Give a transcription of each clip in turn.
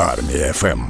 Армія ФМ.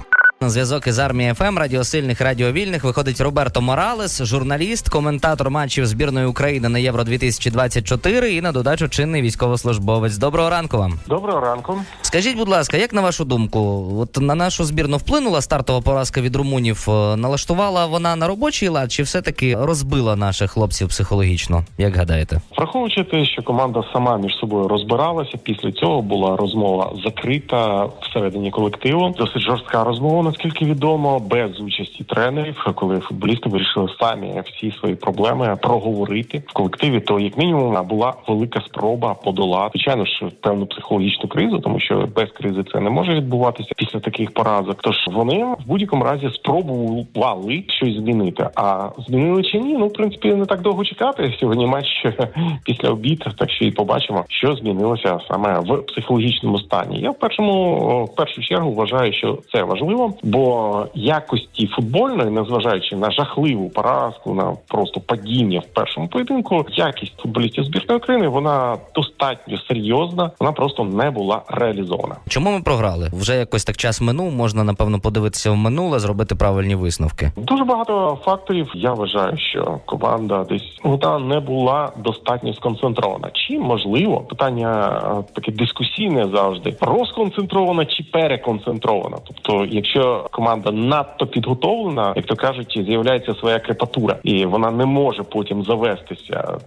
На зв'язок із армії ФМ радіосильних радіовільних виходить Роберто Моралес, журналіст, коментатор матчів збірної України на Євро 2024 і на додачу чинний військовослужбовець. Доброго ранку вам. Доброго ранку. Скажіть, будь ласка, як на вашу думку, от на нашу збірну вплинула стартова поразка від румунів? Е, Налаштувала вона на робочий лад, чи все таки розбила наших хлопців психологічно? Як гадаєте? Враховуючи те, що команда сама між собою розбиралася, після цього була розмова закрита всередині колективу. Досить жорстка розмова, наскільки відомо, без участі тренерів, коли футболісти вирішили самі всі свої проблеми проговорити в колективі. То як мінімум була велика спроба подолати звичайно ж певну психологічну кризу, тому що без кризи це не може відбуватися після таких поразок. Тож вони в будь-якому разі спробували щось змінити. А змінили чи ні? Ну в принципі не так довго чекати. Сьогодні матч після обід, так що і побачимо, що змінилося саме в психологічному стані. Я в першому в першу чергу вважаю, що це важливо, бо якості футбольної, незважаючи на жахливу поразку, на просто падіння в першому поєдинку, якість футболістів збірної України вона достатньо серйозна. Вона просто не була реалізована. Чому ми програли? Вже якось так час минув. Можна напевно подивитися в минуле, зробити правильні висновки. Дуже багато факторів. Я вважаю, що команда десь вона не була достатньо сконцентрована. Чи можливо питання е, таке дискусійне завжди розконцентрована чи переконцентрована? Тобто, якщо команда надто підготовлена, як то кажуть, з'являється своя крепатура, і вона не може потім завестися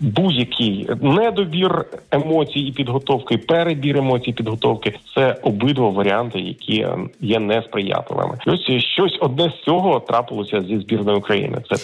будь-який недобір емоцій і підготовки, перебір емоцій і підготовки це обидва варіанти, які є несприятливими. Ось щось одне з цього трапилося зі збірною України. Це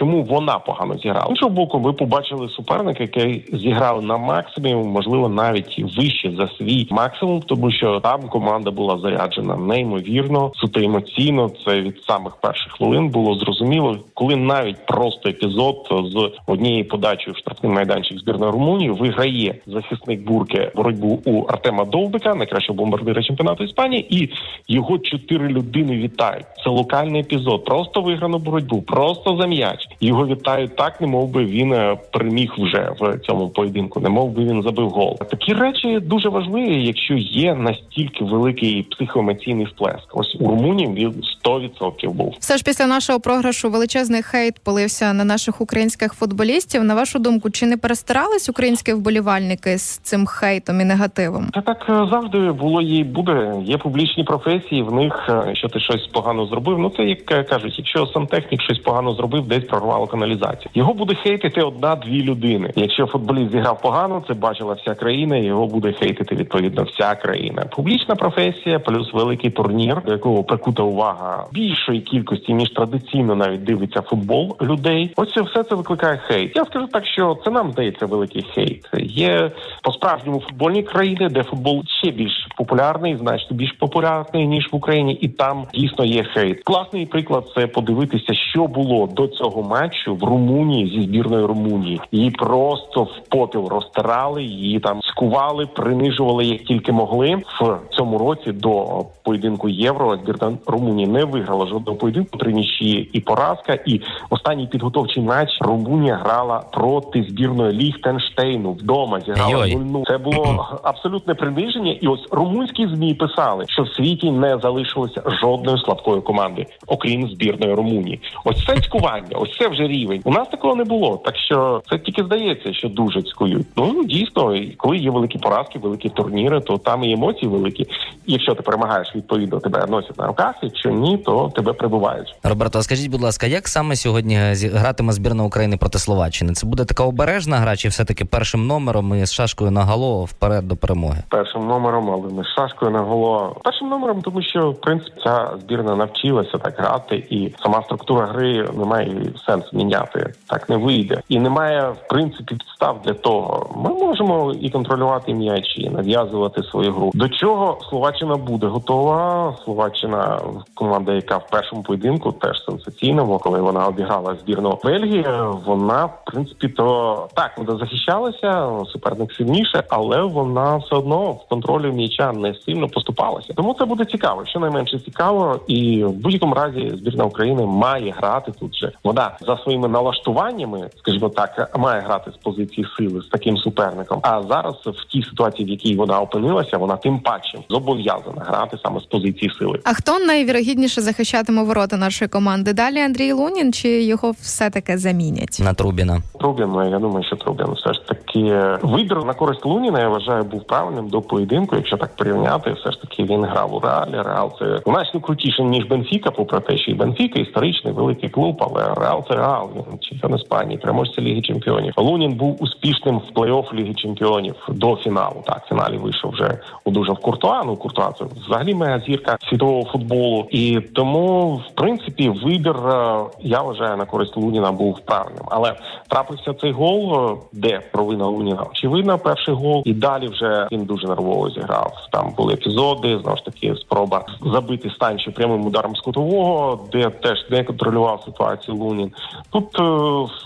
чому вона погано зіграла. З Іншого боку, ви побачили суперника, який зіграв на максимум, можливо, навіть вище за свій максимум, тому що там команда була заряджена неймовірно, суто емоційно. Це від самих перших хвилин було зрозуміло, коли навіть просто епізод з однією подачею в штрафний майданчик збірної Румунії виграє захисник бурки боротьбу у Артема Довбика, найкращого бомбардира чемпіонату Іспанії, і його чотири людини вітають. Це локальний епізод. Просто виграно боротьбу, просто за м'яч. Його вітають так, не мов би він е, переміг вже в цьому поєдинку, не мов би він забив гол. Такі речі дуже важливі, якщо є настільки великий психоемоційний сплеск. Ось у Румунії він 100% був. Все ж після нашого програшу величезний хейт полився на наших українських футболістів. На вашу думку, чи не перестарались українські вболівальники з цим хейтом і негативом? Це так е, завжди було і буде. Є публічні професії. В них е, що ти щось погано зробив. Ну це як кажуть, якщо сантехнік щось погано зробив, десь прорвало каналізацію. Його буде хейтити одна-дві людини. Якщо футболіст зіграв погано, це бачила вся країна. Його буде хейтити відповідно вся країна. Публічна професія, плюс великий турнір, до якого прикута увага більшої кількості ніж традиційно навіть дивиться футбол людей. Ось все це викликає хейт. Я скажу так, що це нам здається великий хейт. Є по справжньому футбольні країни, де футбол ще більш популярний, значно більш популярний ніж в Україні, і там дійсно є хейт. Класний приклад це подивитися, що було до цього матчу в Румунії зі збірною Румунії. Її просто в попіл розтирали, її там скували, принижували як тільки могли в цьому році до поєдинку євро. Збірна Румунії не виграла жодного поєдинку. Три нічі і поразка. І останній підготовчий матч Румунія грала проти збірної Ліхтенштейну вдома. Зіграла Йой. 0-0. Це було абсолютне приниження. І ось румунські змі писали, що в світі не залишилося жодної слабкої команди, окрім збірної Румунії. Ось це цькування, ось це вже рівень. У нас такого не було. Так що це тільки здається, що дуже цькують. Ну дійсно, коли є великі поразки, великі турніри, то там і емоції великі. І якщо ти перемагаєш, відповідно тебе носять на руках. Якщо ні, то тебе прибувають. Роберто, а скажіть, будь ласка, як саме сьогодні зі- гратиме збірна України проти Словаччини? Це буде така обережна гра, чи все таки першим номером і з шашкою на гало вперед до перемоги? першим номером, але не з шашкою на голо. Першим номером, тому що в принципі ця збірна навчилася так грати, і сама структура гри немає сенсу міняти. Так не вийде, і немає в принципі підстав для того. Ми можемо і контролювати м'яч, і нав'язувати свою гру. До чого Словаччина буде готова? Словаччина команда, яка в першому поєдинку теж сенсаційному, коли вона обіграла збірну Бельгії, вона в принципі то так вона захищалася, суперник сильніше, але вона все одно в контролі м'яча не сильно поступалася. Тому це буде цікаво, щонайменше цікаво, і в будь-якому разі збірна України має грати тут же. Вона за своїми налаштуваннями, скажімо так, має грати з позиції сили з таким суперником. А зараз в тій ситуації, в якій вона опинилася, вона тим паче зобов'язана грати саме з позиції сили. А хто найвірогідніше захищатиме ворота нашої команди? Далі Андрій Лунін чи його все таки замінять? На Трубіна. Трубін, я думаю, що Трубін все ж таки вибір на користь Луніна, я вважаю, був правильним до поєдинку. Якщо так порівняти, все ж таки він грав у Реалі. Реал це значно крутіше ніж Бенфіка, попри те, що і Бенфіка історичний великий клуб, але Реал це Реал. Він чемпіон Іспанії, переможця Ліги Чемпіонів. Лунін був успішним в плей-офф Ліги Чемпіонів до фіналу. Так, в фіналі вийшов вже удужав Куртуа. Ну Куртуа це взагалі мегазірка світового футболу. І тому, в принципі, вибір е, я вважаю на користь Луніна був правильним. Але трапився цей гол, е, де провина Луніна очевидна. Перший гол, і далі вже він дуже нервово зіграв. Там були епізоди, знову ж таки, спроба забити станчу прямим ударом з кутового, де теж не контролював ситуацію Лунін. Тут е,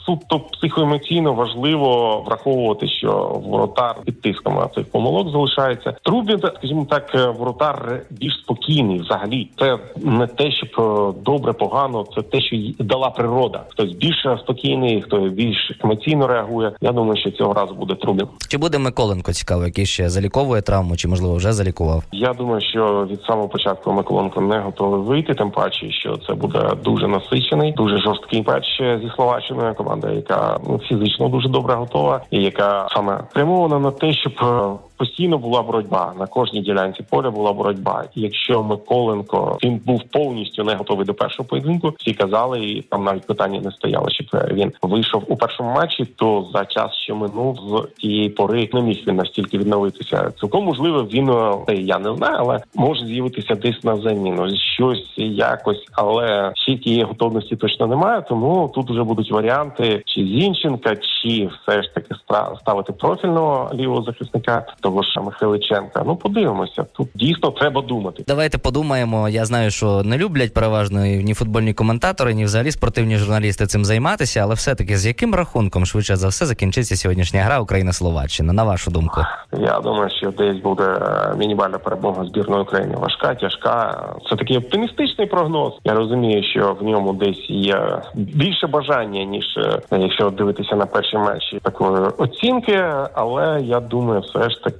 суто психоемоційно важливо враховувати, що воротар під тиском на цих помилок залишається. Трубін, скажімо так, е, воротар більш спокійний. Взагалі, це не те, щоб е, добре, погано, це те, що дала природа. Хтось більш спокійний, хто більш емоційно реагує. Я думаю, що цього разу буде Трубін. Чи буде Миколенко цікаво, який ще заліковує травму, чи можливо вже залікував? Я думаю, що від самого початку Миколенко не готовий вийти. Тим паче, що це буде дуже насичений, дуже жорсткий матч зі словаччиною. Команда, яка ну, фізично дуже добре готова, і яка саме спрямована на те, щоб е, постійно була боротьба на кожній ділянці поля була боротьба. І якщо Миколенко він був повністю не готовий до першого поєдинку, всі казали, і там навіть питання не стояло, щоб він вийшов у першому матчі, то за час, що минув з тієї пори, не міг він настільки відновитися. Цілком можливо, він е, я не знаю, але може з'явитися десь на заміну щось якось, але ще тієї готовності точно немає. Тому тут вже будуть варіанти чи Зінченка, чи все ж таки ста- ставити профільного лівого захисника того ж Михайличенка. Ну подивимося. Тут дійсно треба думати. Давайте подумаємо. Я знаю, що не люблять переважно ні футбольні коментатори, ні взагалі спортивні журналісти цим займатися, але все-таки з яким рахунком швидше за все закінчиться сьогоднішня гра Україна-Словаччина, на вашу думку? Я думаю, що десь буде е, мінімальна перемога збірної України. Важка, тяжка. Це такий оптимістичний прогноз. Я розумію, що в ньому десь є більше бажання ніж е, якщо дивитися на перші матчі такої оцінки. Але я думаю, все ж таки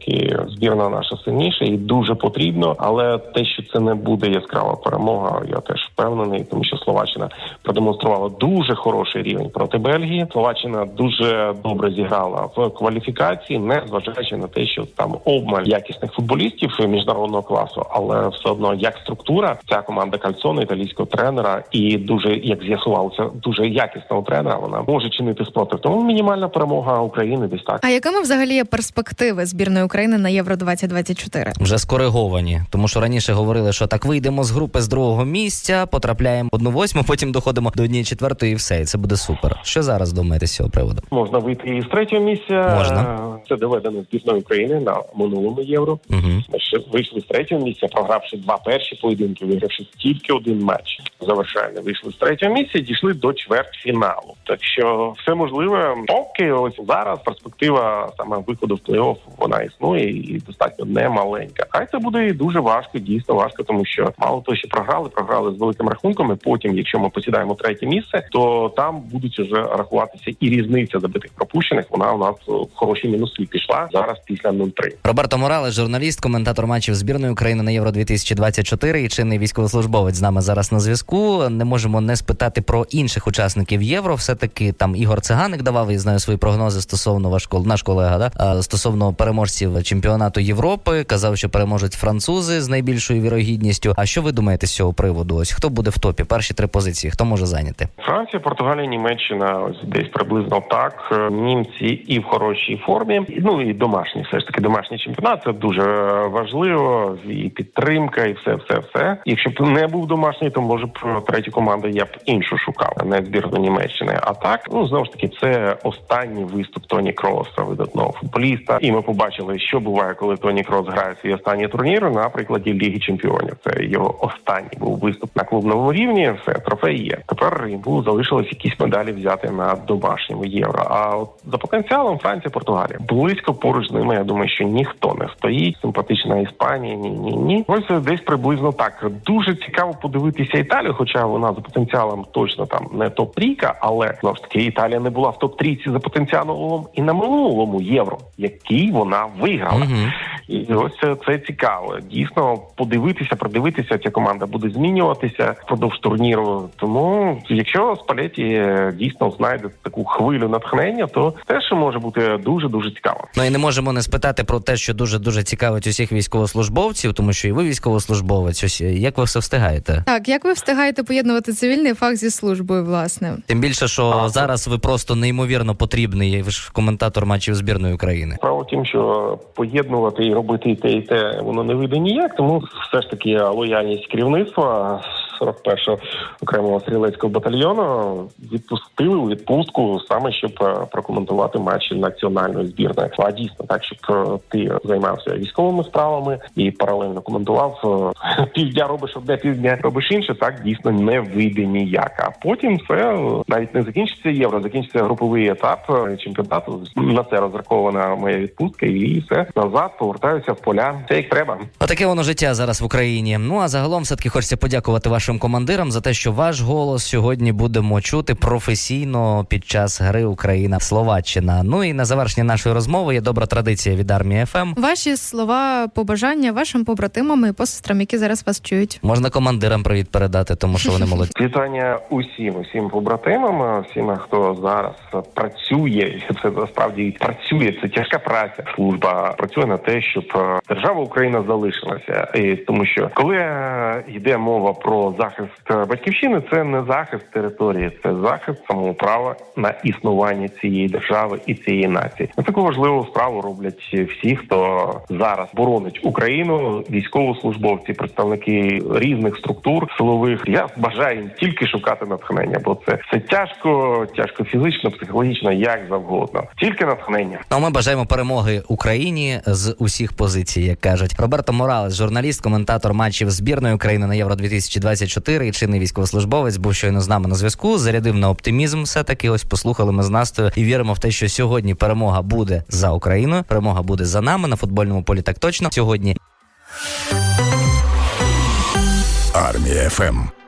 збірна наша сильніша і дуже потрібно. Але те, що це не буде яскрава перемога, я теж впевнений, тому що Словаччина продемонструвала дуже хороший рівень проти Бельгії. Словаччина дуже добре зіграла в кваліфікації, не зважаючи на те, що там обмаль якісних футболістів міжнародного класу, але все одно як структура, ця команда Кальцону, італійського тренера, і дуже як з'ясувалося, дуже якісного тренера. Вона може чинити спротив. Тому мінімальна перемога України десь так. А якими взагалі є перспективи збірної України на Євро 2024 Вже скориговані, тому що раніше говорили, що так вийдемо з групи з другого місця, потрапляємо в одну восьму, потім доходимо до однієї четвертої, і все, і це буде супер. Що зараз думаєте з цього приводу? Можна вийти і з третього місця. Можна. Це доведено збірною України на минулому євро. Угу. Ми ще вийшли з третього місця, програвши два перші поєдинки, вигравши тільки один матч. Завершальний вийшли з третього місця, і дійшли до чвертьфіналу. Так що все можливе. Поки ось зараз перспектива саме виходу в плей-офф, вона існує і достатньо немаленька. Хай це буде і дуже важко, дійсно важко, тому що мало того, що програли, програли з великим рахунком. І потім, якщо ми посідаємо третє місце, то там будуть вже рахуватися і різниця забитих пропущених. Вона у нас в хороші мінуси пішла зараз після 0-3. Роберто Моралес, журналіст, коментатор матчів збірної України на Євро 2024 і чинний військовослужбовець з нами зараз на зв'язку. Не можемо не спитати про інших учасників євро. Все таки там Ігор Циганик давав і знаю свої прогнози стосовно ваш наш колега, да стосовно переможців чемпіонату Європи. Казав, що переможуть французи з найбільшою вірогідністю. А що ви думаєте з цього приводу? Ось хто буде в топі? Перші три позиції, хто може зайняти? Франція, Португалія, Німеччина ось десь приблизно так. Е, Німці і в хорошій формі. Ну і домашній, все ж таки, домашній чемпіонат це дуже важливо. І підтримка, і все, все, все. Якщо б не був домашній, то може б третю команду я б іншу шукав, не збірну Німеччини. А так, ну знову ж таки, це останній виступ Тоні Кроса, видатного футболіста. І ми побачили, що буває, коли Тоні Крос грає свій останній турнір на прикладі Ліги Чемпіонів. Це його останній був виступ на клубному рівні. Все трофей є. Тепер йому залишилось якісь медалі взяти на домашньому євро. А от за потенціалом Франція, Португалія близько поруч з ними. Я думаю, що ніхто не стоїть. Симпатична Іспанія, ні, ні, ні. Ось десь приблизно так. Дуже цікаво подивитися Італію, хоча вона за потенціалом точно там не топ-трійка, але знову ж таки Італія не була в топ-трійці за потенціалом і на минулому євро, який вона виграла. Мгм. І ось це, це цікаво. Дійсно, подивитися, продивитися, ця команда буде змінюватися впродовж турніру. Тому, якщо Спалеті е, дійсно знайде таку хвилю натхнення, то теж може бути дуже дуже цікаво. Ну і не можемо не спитати про те, що дуже дуже цікавить усіх військовослужбовців, тому що і ви військовослужбовець. Ось як ви все встигаєте? Так, як ви встигаєте поєднувати цивільний фах зі службою, власне? Тим більше, що Так. зараз ви просто неймовірно потрібний. Ви ж коментатор матчів збірної України. Справа в тім, що поєднувати і робити те, і те воно не вийде ніяк, тому все ж таки лояльність керівництва 41-го окремого стрілецького батальйону відпустили у відпустку саме щоб е, прокоментувати матчі національної збірної. А дійсно так, щоб е, ти займався військовими справами і паралельно коментував е, півдня робиш одне, півдня робиш інше. Так дійсно не вийде ніяк. А потім це навіть не закінчиться євро, закінчиться груповий етап чемпіонату. На це розрахована моя відпустка, і все назад повертаюся в поля. Це як треба. Отаке воно життя зараз в Україні. Ну а загалом все таки хочеться подякувати вашим командирам за те, що ваш голос сьогодні будемо чути професійно під час гри Україна Словаччина. Ну і на завершення нашої розмови є добра традиція від армії ФМ. Ваші слова побажання вашим побратимам і посестрам, які зараз вас чують. Можна командирам привіт передати, тому що вони молодці. Вітання усім, усім побратимам, всім, хто зараз працює. Це насправді працює. Це тяжка праця. Служба працює на те, щоб е, держава Україна залишилася. І тому, що коли е, йде мова про захист е, батьківщини, це не захист території, це захист самого права на існування цієї держави і цієї нації. Таку важливу справу роблять всі, хто зараз боронить Україну, військовослужбовці, представники різних структур силових. Я бажаю їм тільки шукати натхнення, бо це це тяжко, тяжко фізично, психологічно, як завгодно. Тільки натхнення. Ну, а ми бажаємо перемоги Україні з усіх позицій, як кажуть. Роберто Моралес, журналіст, коментатор матчів збірної України на Євро 2024 і чинний військовослужбовець, був щойно з нами на зв'язку. Зарядив на оптимізм. Все таки ось послухали ми з Настою і віримо в те, що сьогодні перемога буде за Україну. Перемога буде за нами на футбольному полі. Так точно сьогодні Армія ФМ.